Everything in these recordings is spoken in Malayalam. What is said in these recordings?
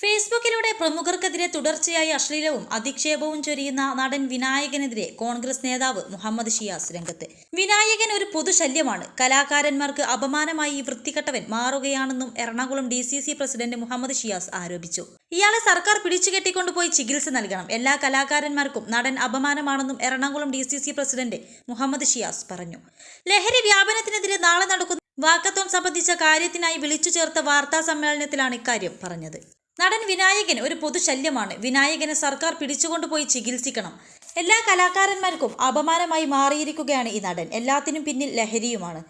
ഫേസ്ബുക്കിലൂടെ പ്രമുഖർക്കെതിരെ തുടർച്ചയായി അശ്ലീലവും അധിക്ഷേപവും ചൊരിയുന്ന നടൻ വിനായകനെതിരെ കോൺഗ്രസ് നേതാവ് മുഹമ്മദ് ഷിയാസ് രംഗത്ത്. വിനായകൻ ഒരു പൊതുശല്യമാണ്. കലാകാരന്മാർക്ക് അപമാനമായി ഈ വൃത്തികെട്ടവൻ മാറുകയാണെന്നും എറണാകുളം ഡി പ്രസിഡന്റ് മുഹമ്മദ് ഷിയാസ് ആരോപിച്ചു. ഇയാളെ സർക്കാർ പിടിച്ചുകെട്ടിക്കൊണ്ടുപോയി ചികിത്സ നൽകണം. എല്ലാ കലാകാരന്മാർക്കും നടൻ അപമാനമാണെന്നും എറണാകുളം ഡി പ്രസിഡന്റ് മുഹമ്മദ് ഷിയാസ് പറഞ്ഞു. ലഹരി വ്യാപനത്തിനെതിരെ നാളെ നടക്കുന്ന വാക്കത്തോൺ സംബന്ധിച്ച കാര്യത്തിനായി വിളിച്ചു ചേർത്ത വാർത്താ സമ്മേളനത്തിലാണ് ഇക്കാര്യം പറഞ്ഞത്. നടൻ വിനായകൻ ഒരു പൊതുശല്യമാണ്. വിനായകനെ സർക്കാർ പിടിച്ചുകൊണ്ടുപോയി ചികിത്സിക്കണം. എല്ലാ കലാകാരന്മാർക്കും അപമാനമായി മാറിയിരിക്കുകയാണ് ഈ നടൻ. എല്ലാത്തിനും പിന്നിൽ ലഹരിയുമാണ്.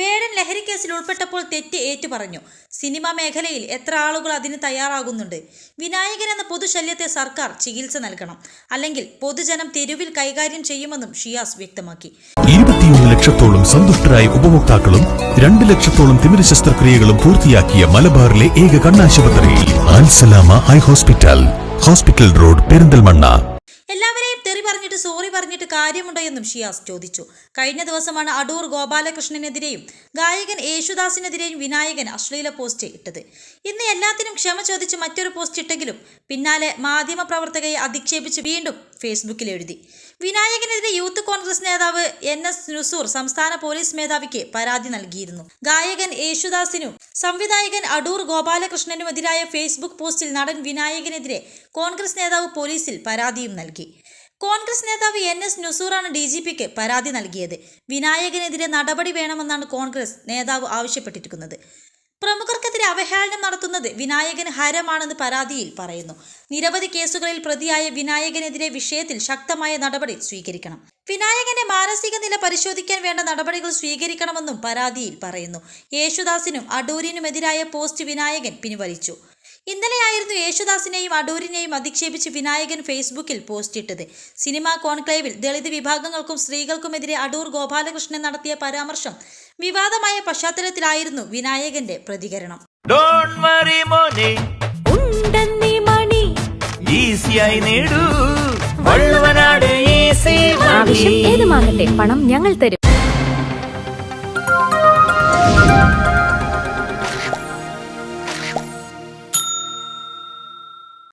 വേടൻ ലഹരി കേസിൽ ഉൾപ്പെട്ടപ്പോൾ തെറ്റ് ഏറ്റു പറഞ്ഞു സിനിമാ മേഖലയിൽ എത്ര ആളുകൾ അതിന് തയ്യാറാകുന്നുണ്ട്? വിനായകൻ എന്ന പൊതുശല്യത്തെ സർക്കാർ ചികിത്സ നൽകണം. അല്ലെങ്കിൽ പൊതുജനം തെരുവിൽ കൈകാര്യം ചെയ്യുമെന്നും ഷിയാസ് വ്യക്തമാക്കി. ഇരുപത്തിയൊന്ന് ലക്ഷത്തോളം സന്തുഷ്ടരായ ഉപഭോക്താക്കളും രണ്ട് ലക്ഷത്തോളം തിമിര ശസ്ത്രക്രിയകളും പൂർത്തിയാക്കിയ മലബാറിലെ ഏക കണ്ണാശുപത്രി Ansalama eye hospital. Hospital road Perinthalmanna. പറഞ്ഞിട്ട് സോറി പറഞ്ഞിട്ട് കാര്യമുണ്ടോ എന്നും ഷിയാസ് ചോദിച്ചു. കഴിഞ്ഞ ദിവസമാണ് അടൂർ ഗോപാലകൃഷ്ണനെതിരെയും ഗായകൻ യേശുദാസിനെതിരെയും വിനായകൻ അശ്ലീല പോസ്റ്റ് ഇട്ടത്. ഇന്ന് എല്ലാത്തിനും ക്ഷമ ചോദിച്ച് മറ്റൊരു പോസ്റ്റ് ഇട്ടെങ്കിലും പിന്നാലെ മാധ്യമപ്രവർത്തകയെ അധിക്ഷേപിച്ച് വീണ്ടും ഫേസ്ബുക്കിൽ എഴുതി. വിനായകനെതിരെ യൂത്ത് കോൺഗ്രസ് നേതാവ് എൻ എസ് നുസൂർ സംസ്ഥാന പോലീസ് മേധാവിക്ക് പരാതി നൽകിയിരുന്നു. ഗായകൻ യേശുദാസിനും സംവിധായകൻ അടൂർ ഗോപാലകൃഷ്ണനുമെതിരായ ഫേസ്ബുക്ക് പോസ്റ്റിൽ നടൻ വിനായകനെതിരെ കോൺഗ്രസ് നേതാവ് പോലീസിൽ പരാതിയും നൽകി. കോൺഗ്രസ് നേതാവ് എൻ എസ് നുസൂറാണ് ഡി ജി പിക്ക് പരാതി നൽകിയത്. വിനായകനെതിരെ നടപടി വേണമെന്നാണ് കോൺഗ്രസ് നേതാവ് ആവശ്യപ്പെട്ടിരിക്കുന്നത്. പ്രമുഖർക്കെതിരെ അവഹേളനം നടത്തുന്നത് വിനായകൻ ഹരമാണെന്ന് പരാതിയിൽ പറയുന്നു. നിരവധി കേസുകളിൽ പ്രതിയായ വിനായകനെതിരെ വിഷയത്തിൽ ശക്തമായ നടപടി സ്വീകരിക്കണം. വിനായകന്റെ മാനസിക നില പരിശോധിക്കാൻ വേണ്ട നടപടികൾ സ്വീകരിക്കണമെന്നും പരാതിയിൽ പറയുന്നു. യേശുദാസിനും അടൂരിനുമെതിരായ പോസ്റ്റ് വിനായകൻ പിൻവലിച്ചു. ഇന്നലെയായിരുന്നു യേശുദാസിനെയും അടൂരിനെയും അധിക്ഷേപിച്ച് വിനായകൻ ഫേസ്ബുക്കിൽ പോസ്റ്റ് ഇട്ടത് സിനിമാ കോൺക്ലേവിൽ ദളിത് വിഭാഗങ്ങൾക്കും സ്ത്രീകൾക്കുമെതിരെ അടൂർ ഗോപാലകൃഷ്ണൻ നടത്തിയ പരാമർശം വിവാദമായ പശ്ചാത്തലത്തിലായിരുന്നു വിനായകന്റെ പ്രതികരണം. ഏത് വറി മോനെ. ഉണ്ടെന്നീ മണി. ഈസിയായി നേടൂ. വള്ളുവനാട് ഈസി ആവശ്യം ഏതുമാകട്ടെ പണം ഞങ്ങൾ തരും.